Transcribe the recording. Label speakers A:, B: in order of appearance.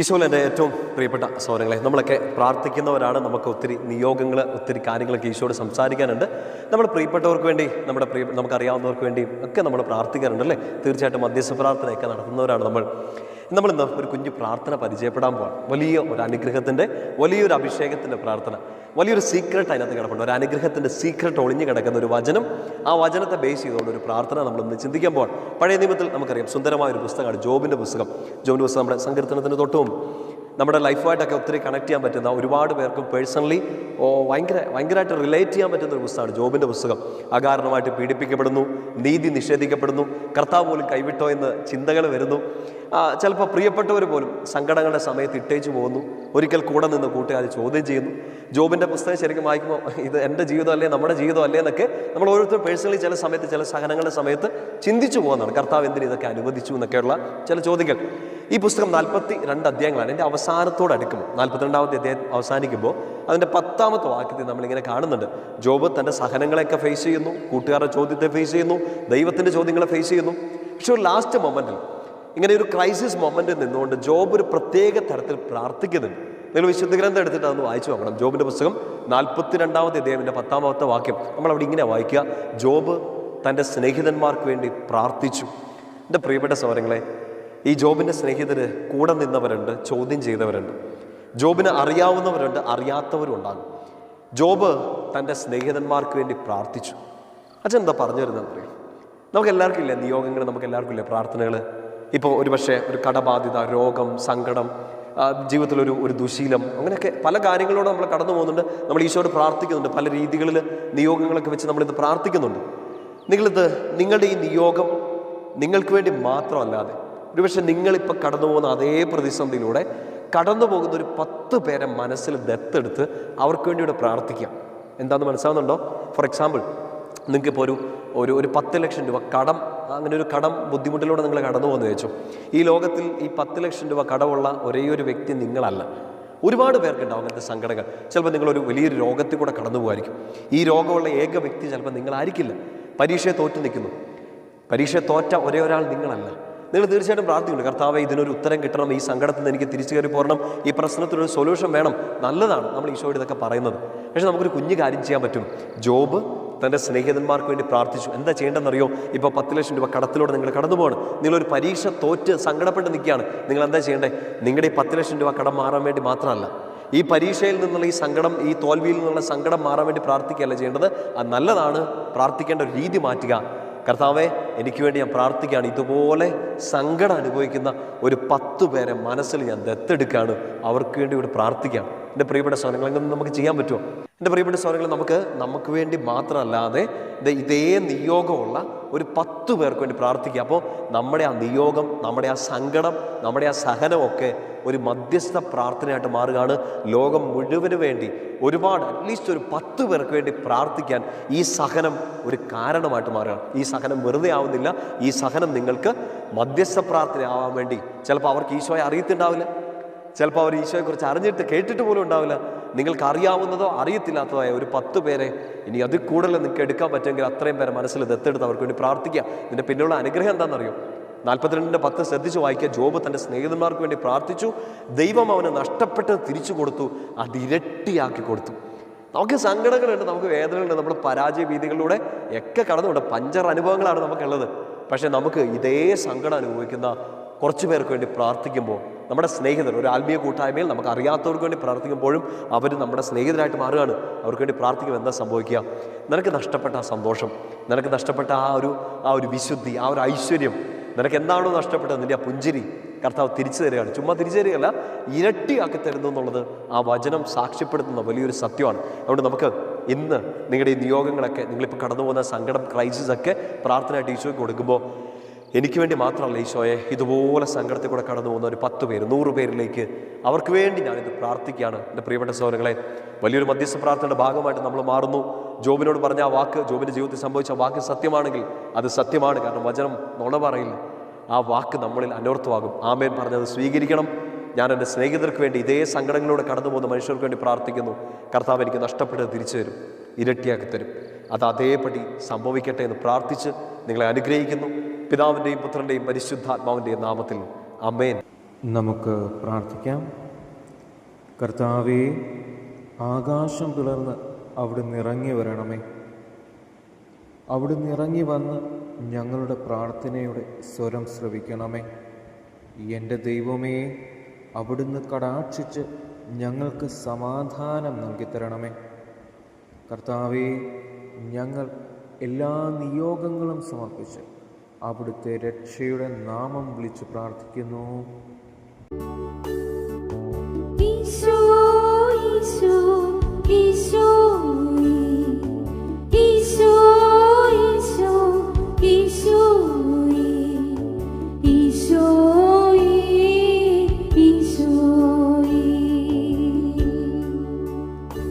A: ഈശോയിൽ എന്റെ ഏറ്റവും പ്രിയപ്പെട്ട സൗരങ്ങളെ നമ്മളൊക്കെ പ്രാർത്ഥിക്കുന്നവരാണ്. നമുക്ക് ഒത്തിരി നിയോഗങ്ങൾ ഒത്തിരി കാര്യങ്ങളൊക്കെ ഈശോയോട് സംസാരിക്കാനുണ്ട്. നമ്മൾ പ്രിയപ്പെട്ടവർക്ക് വേണ്ടി നമ്മുടെ പ്രിയ നമുക്കറിയാവുന്നവർക്ക് വേണ്ടിയും ഒക്കെ നമ്മൾ പ്രാർത്ഥിക്കാറുണ്ട് അല്ലേ? തീർച്ചയായിട്ടും മധ്യസ്ഥ പ്രാർത്ഥനയൊക്കെ നടത്തുന്നവരാണ് നമ്മൾ. നമ്മൾ ഇന്ന് ഒരു കുഞ്ഞു പ്രാർത്ഥന പരിചയപ്പെടാൻ പോവാം. വലിയ ഒരു അനുഗ്രഹത്തിന്റെ വലിയൊരു അഭിഷേകത്തിന്റെ പ്രാർത്ഥന. വലിയൊരു സീക്രട്ട് അതിനകത്ത് കിടപ്പുണ്ട്. ഒരു അനുഗ്രഹത്തിന്റെ സീക്രട്ട് ഒളിഞ്ഞു കിടക്കുന്ന ഒരു വചനം. ആ വചനത്തെ ബേസ് ചെയ്തുകൊണ്ട് ഒരു പ്രാർത്ഥന നമ്മൾ ഇന്ന് ചിന്തിക്കാൻ പോവാം. പഴയ നിയമത്തിൽ നമുക്കറിയാം സുന്ദരമായ ഒരു പുസ്തകമാണ് ജോബിന്റെ പുസ്തകം. ജോബിന്റെ പുസ്തകം നമ്മുടെ സങ്കീർത്തനത്തിന് തൊട്ട് നമ്മുടെ ലൈഫുമായിട്ടൊക്കെ ഒത്തിരി കണക്ട് ചെയ്യാൻ പറ്റുന്ന ഒരുപാട് പേർക്കും പേഴ്സണലി ഭയങ്കര ഭയങ്കരമായിട്ട് റിലേറ്റ് ചെയ്യാൻ പറ്റുന്ന ഒരു പുസ്തകമാണ് ജോബിന്റെ പുസ്തകം. അകാരണമായിട്ട് പീഡിപ്പിക്കപ്പെടുന്നു നീതി നിഷേധിക്കപ്പെടുന്നു കർത്താവ് പോലും കൈവിട്ടോ എന്ന് ചിന്തകൾ വരുന്നു. ചിലപ്പോൾ പ്രിയപ്പെട്ടവർ പോലും സങ്കടങ്ങളുടെ സമയത്ത് ഇട്ടേച്ചു പോകുന്നു. ഒരിക്കൽ കൂടെ നിന്ന് കൂട്ടുകാർ ചോദ്യം ചെയ്യുന്നു. ജോബിന്റെ പുസ്തകം ശരിക്കും വായിക്കുമ്പോൾ ഇത് എന്റെ ജീവിതം അല്ലേ നമ്മുടെ ജീവിതം അല്ലേ എന്നൊക്കെ നമ്മൾ ഓരോരുത്തർ പേഴ്സണലി ചില സമയത്ത് ചില സഹനങ്ങളുടെ സമയത്ത് ചിന്തിച്ചു പോകുന്നതാണ്. കർത്താവ് എന്തിന് ഇതൊക്കെ അനുവദിച്ചു എന്നൊക്കെയുള്ള ചില ചോദ്യങ്ങൾ. ഈ പുസ്തകം നാൽപ്പത്തി രണ്ട് അധ്യായങ്ങളാണ്. എന്റെ അവസാനത്തോട് അടുക്കുമ്പോൾ നാൽപ്പത്തിരണ്ടാമത്തെ അധ്യായം അവസാനിക്കുമ്പോൾ അതിന്റെ പത്താമത്തെ വാക്യത്തിൽ നമ്മളിങ്ങനെ കാണുന്നുണ്ട്. ജോബ് തന്റെ സഹനങ്ങളെയൊക്കെ ഫേസ് ചെയ്യുന്നു കൂട്ടുകാരുടെ ചോദ്യത്തെ ഫേസ് ചെയ്യുന്നു ദൈവത്തിന്റെ ചോദ്യങ്ങളെ ഫേസ് ചെയ്യുന്നു. പക്ഷെ ഒരു ലാസ്റ്റ് മൊമെന്റിൽ ഇങ്ങനെ ഒരു ക്രൈസിസ് മൊമെന്റിൽ നിന്നുകൊണ്ട് ജോബ് ഒരു പ്രത്യേക തരത്തിൽ പ്രാർത്ഥിക്കുന്നുണ്ട്. നിങ്ങൾ വിശുദ്ധ ഗ്രന്ഥം എടുത്തിട്ട് അതൊന്ന് വായിച്ചു നോക്കണം. ജോബിന്റെ പുസ്തകം നാൽപ്പത്തി രണ്ടാമത്തെ അധ്യായത്തിന്റെ പത്താമത്തെ വാക്യം. നമ്മൾ അവിടെ ഇങ്ങനെ വായിക്കുക. ജോബ് തന്റെ സ്നേഹിതന്മാർക്ക് വേണ്ടി പ്രാർത്ഥിച്ചു. എന്റെ പ്രിയപ്പെട്ട സൗരങ്ങളെ ഈ ജോബിന്റെ സ്നേഹിതര് കൂടെ നിന്നവരുണ്ട് ചോദ്യം ചെയ്തവരുണ്ട്. ജോബിനെ അറിയാവുന്നവരുണ്ട് അറിയാത്തവരും ഉണ്ടാകും. ജോബ് തന്റെ സ്നേഹിതന്മാർക്ക് വേണ്ടി പ്രാർത്ഥിച്ചു. അച്ഛൻ എന്താ പറഞ്ഞു തരുന്നത് അറിയാം? നമുക്ക് എല്ലാവർക്കും ഇല്ലേ? നിയോഗങ്ങൾ നമുക്ക് എല്ലാവർക്കും ഇല്ലേ? പ്രാർത്ഥനകൾ ഇപ്പോൾ ഒരുപക്ഷെ ഒരു കടബാധ്യത രോഗം സങ്കടം ജീവിതത്തിലൊരു ഒരു ദുശീലം. അങ്ങനെയൊക്കെ പല കാര്യങ്ങളോട് നമ്മൾ കടന്നു പോകുന്നുണ്ട്. നമ്മൾ ഈശോയോട് പ്രാർത്ഥിക്കുന്നുണ്ട്. പല രീതികളിൽ നിയോഗങ്ങളൊക്കെ വെച്ച് നമ്മളിത് പ്രാർത്ഥിക്കുന്നുണ്ട്. നിങ്ങളിത് നിങ്ങളുടെ ഈ നിയോഗം നിങ്ങൾക്ക് വേണ്ടി മാത്രമല്ലാതെ ഒരുപക്ഷെ നിങ്ങളിപ്പോൾ കടന്നു പോകുന്ന അതേ പ്രതിസന്ധിയിലൂടെ കടന്നു പോകുന്ന ഒരു പത്ത് പേരെ മനസ്സിൽ ദത്തെടുത്ത് അവർക്ക് വേണ്ടി ഇവിടെ പ്രാർത്ഥിക്കാം. എന്താണെന്ന് മനസ്സിലാവുന്നുണ്ടോ? ഫോർ എക്സാമ്പിൾ നിങ്ങൾക്കിപ്പോൾ ഒരു ഒരു ഒരു പത്ത് ലക്ഷം രൂപ കടം അങ്ങനെ ഒരു കടം ബുദ്ധിമുട്ടിലൂടെ നിങ്ങൾ കടന്നു പോകുന്നു വെച്ചു ഈ ലോകത്തിൽ ഈ പത്ത് ലക്ഷം രൂപ കടമുള്ള ഒരേ ഒരു വ്യക്തി നിങ്ങളല്ല. ഒരുപാട് പേർക്കുണ്ടാവും അങ്ങനത്തെ സങ്കടങ്ങൾ. ചിലപ്പോൾ നിങ്ങളൊരു വലിയൊരു രോഗത്തിൽ കൂടെ കടന്നു പോകുമായിരിക്കും. ഈ രോഗമുള്ള ഏക വ്യക്തി ചിലപ്പോൾ നിങ്ങളായിരിക്കില്ല. പരീക്ഷയെ തോറ്റു നിൽക്കുന്നു. പരീക്ഷയെ തോറ്റ ഒരേ ഒരാൾ നിങ്ങളല്ല. നിങ്ങൾ തീർച്ചയായിട്ടും പ്രാർത്ഥിക്കുന്നു. കർത്താവ് ഇതിനൊരു ഉത്തരം കിട്ടണം. ഈ സങ്കടത്തിൽ നിന്ന് എനിക്ക് തിരിച്ചു കയറി പോരണം. ഈ പ്രശ്നത്തിനൊരു സൊല്യൂഷൻ വേണം. നല്ലതാണ്. നമ്മൾ ഈശോയോട് ഇതൊക്കെ പറയുന്നത്. പക്ഷേ നമുക്കൊരു കുഞ്ഞു കാര്യം ചെയ്യാൻ പറ്റും. ജോബ് തന്റെ സ്നേഹിതന്മാർക്ക് വേണ്ടി പ്രാർത്ഥിച്ചു. എന്താ ചെയ്യേണ്ടതെന്നറിയോ? ഇപ്പോൾ പത്ത് ലക്ഷം രൂപ കടത്തിലൂടെ നിങ്ങൾ കടന്നു പോകണം നിങ്ങളൊരു പരീക്ഷ തോറ്റ് സങ്കടപ്പെട്ട് നിൽക്കുകയാണ്. നിങ്ങൾ എന്താ ചെയ്യേണ്ടത് നിങ്ങളുടെ ഈ പത്ത് ലക്ഷം രൂപ കടം മാറാൻ വേണ്ടി മാത്രമല്ല ഈ പരീക്ഷയിൽ നിന്നുള്ള ഈ സങ്കടം ഈ തോൽവിയിൽ നിന്നുള്ള സങ്കടം മാറാൻ വേണ്ടി പ്രാർത്ഥിക്കുകയല്ല ചെയ്യേണ്ടത്. അത് നല്ലതാണ്. പ്രാർത്ഥിക്കേണ്ട ഒരു രീതി മാറ്റുക. കർത്താവെ എനിക്ക് വേണ്ടി ഞാൻ പ്രാർത്ഥിക്കുകയാണ്. ഇതുപോലെ സങ്കടം അനുഭവിക്കുന്ന ഒരു പത്ത് പേരെ മനസ്സിൽ ഞാൻ ദത്തെടുക്കുകയാണ്. അവർക്ക് വേണ്ടി ഇവിടെ പ്രാർത്ഥിക്കാം എന്റെ പ്രിയപ്പെട്ട സ്വരങ്ങൾ അങ്ങനെ നമുക്ക് ചെയ്യാൻ പറ്റുമോ? എന്റെ പ്രിയപ്പെട്ട സ്വരങ്ങൾ നമുക്ക് നമുക്ക് വേണ്ടി മാത്രമല്ലാതെ ഇതേ നിയോഗമുള്ള ഒരു പത്ത് പേർക്ക് വേണ്ടി പ്രാർത്ഥിക്കുക അപ്പോൾ നമ്മുടെ ആ നിയോഗം നമ്മുടെ ആ സങ്കടം നമ്മുടെ ആ സഹനമൊക്കെ ഒരു മധ്യസ്ഥ പ്രാർത്ഥനയായിട്ട് മാറുകയാണ്. ലോകം മുഴുവൻ വേണ്ടി ഒരുപാട് അറ്റ്ലീസ്റ്റ് ഒരു പത്ത് പേർക്ക് വേണ്ടി പ്രാർത്ഥിക്കാൻ ഈ സഹനം ഒരു കാരണമായിട്ട് മാറുകയാണ്. ഈ സഹനം വെറുതെ ആവുന്നില്ല. ഈ സഹനം നിങ്ങൾക്ക് മധ്യസ്ഥ പ്രാർത്ഥന ആവാൻ വേണ്ടി. ചിലപ്പോൾ അവർക്ക് ഈശോയെ അറിയത്തുണ്ടാവില്ല. ചിലപ്പോൾ അവർ ഈശോയെക്കുറിച്ച് അറിഞ്ഞിട്ട് കേട്ടിട്ട് പോലും ഉണ്ടാവില്ല. നിങ്ങൾക്ക് അറിയാവുന്നതോ അറിയത്തില്ലാത്തതോ ആയ ഒരു പത്ത് പേരെ ഇനി അതിൽ കൂടുതൽ നിങ്ങൾക്ക് എടുക്കാൻ പറ്റുമെങ്കിൽ അത്രയും പേരെ മനസ്സിൽ ദത്തെടുത്ത് അവർക്ക് വേണ്ടി പ്രാർത്ഥിക്കുക. ഇതിന്റെ പിന്നിലുള്ള അനുഗ്രഹം എന്താണെന്നറിയോ? നാൽപ്പത്തിരണ്ടിന്റെ പത്ത് ശ്രദ്ധിച്ച് വായിക്കുക. ജോബ് തന്റെ സ്നേഹിതന്മാർക്ക് വേണ്ടി പ്രാർത്ഥിച്ചു. ദൈവം അവന് നഷ്ടപ്പെട്ടത് തിരിച്ചു കൊടുത്തു. അത് ഇരട്ടിയാക്കി കൊടുത്തു. നമുക്ക് സങ്കടങ്ങളുണ്ട് നമുക്ക് വേദനകളുണ്ട് നമ്മൾ പരാജയ ഭീതികളിലൂടെ ഒക്കെ കടന്നുകൊണ്ട് പഞ്ചർ അനുഭവങ്ങളാണ് നമുക്കുള്ളത്. പക്ഷേ നമുക്ക് ഇതേ സങ്കടം അനുഭവിക്കുന്ന കുറച്ച് പേർക്ക് വേണ്ടി പ്രാർത്ഥിക്കുമ്പോൾ നമ്മുടെ സ്നേഹിതർ ഒരു ആത്മീയ കൂട്ടായ്മയിൽ നമുക്ക് അറിയാത്തവർക്ക് വേണ്ടി പ്രാർത്ഥിക്കുമ്പോഴും അവർ നമ്മുടെ സ്നേഹിതരായിട്ട് മാറുകയാണ്. അവർക്ക് വേണ്ടി പ്രാർത്ഥിക്കുമ്പോൾ എന്താ സംഭവിക്കുക. നിനക്ക് നഷ്ടപ്പെട്ട ആ സന്തോഷം നിനക്ക് നഷ്ടപ്പെട്ട ആ ഒരു ആ ഒരു വിശുദ്ധി ആ ഒരു ഐശ്വര്യം നിനക്ക് എന്താണോ നഷ്ടപ്പെട്ടത് നിന്റെ ആ പുഞ്ചിരി കർത്താവ് തിരിച്ചു തരികയാണ്. ചുമ്മാ തിരിച്ചു തരികയല്ല ഇരട്ടിയാക്കി തരുന്നു എന്നുള്ളത് ആ വചനം സാക്ഷ്യപ്പെടുത്തുന്ന വലിയൊരു സത്യമാണ്. അതുകൊണ്ട് നമുക്ക് ഇന്ന് നിങ്ങളുടെ ഈ നിയോഗങ്ങളൊക്കെ നിങ്ങളിപ്പോൾ കടന്നു പോകുന്ന സങ്കടം ക്രൈസിസ് ഒക്കെ പ്രാർത്ഥനയായിട്ട് ഈശോയ്ക്ക് കൊടുക്കുമ്പോൾ എനിക്ക് വേണ്ടി മാത്രമല്ല ഈശോയെ. ഇതുപോലെ സങ്കടത്തിൽ കൂടെ കടന്നു പോകുന്ന ഒരു പത്ത് പേര് നൂറ് പേരിലേക്ക് അവർക്ക് വേണ്ടി ഞാനിത് പ്രാർത്ഥിക്കുകയാണ്. എന്റെ പ്രിയപ്പെട്ട സഹോദരങ്ങളെ വലിയൊരു മധ്യസ്ഥ പ്രാർത്ഥനയുടെ ഭാഗമായിട്ട് നമ്മൾ മാറുന്നു. ജോബിനോട് പറഞ്ഞ ആ വാക്ക് ജോബിന്റെ ജീവിതത്തിൽ സംഭവിച്ച വാക്ക് സത്യമാണെങ്കിൽ അത് സത്യമാണ്. കാരണം വചനം നുണ പറയില്ല. ആ വാക്ക് നമ്മളിൽ അനർത്ഥമാകും ആമേൻ പറഞ്ഞത് സ്വീകരിക്കണം. ഞാൻ എന്റെ സ്നേഹിതർക്ക് വേണ്ടി ഇതേ സങ്കടങ്ങളിലൂടെ കടന്നു പോകുന്ന മനുഷ്യർക്ക് വേണ്ടി പ്രാർത്ഥിക്കുന്നു. കർത്താവ് എനിക്ക് നഷ്ടപ്പെട്ടത് തിരിച്ചു തരും ഇരട്ടിയാക്കി തരും. അത് അതേപടി സംഭവിക്കട്ടെ എന്ന് പ്രാർത്ഥിച്ച് നിങ്ങളെ അനുഗ്രഹിക്കുന്നു. പിതാവിന്റെയും പുത്രന്റെയും പരിശുദ്ധാത്മാവിന്റെയും നാമത്തിൽ അമേൻ
B: നമുക്ക് പ്രാർത്ഥിക്കാം. കർത്താവേ ആകാശം പിളർന്ന് അവിടുന്ന് ഇറങ്ങി വരണമേ. അവിടുന്ന് ഇറങ്ങി വന്ന് ഞങ്ങളുടെ പ്രാർത്ഥനയുടെ സ്വരം ശ്രവിക്കണമേ. എന്റെ ദൈവമേ അവിടുന്ന് കടാക്ഷിച്ച് ഞങ്ങൾക്ക് സമാധാനം നൽകിത്തരണമേ. കർത്താവേ ഞങ്ങൾ എല്ലാ നിയോഗങ്ങളും സമർപ്പിച്ച് അവിടുത്തെ രക്ഷയുടെ നാമം വിളിച്ച് പ്രാർത്ഥിക്കുന്നു.
C: ഈശോ ഈശോ ഈശോ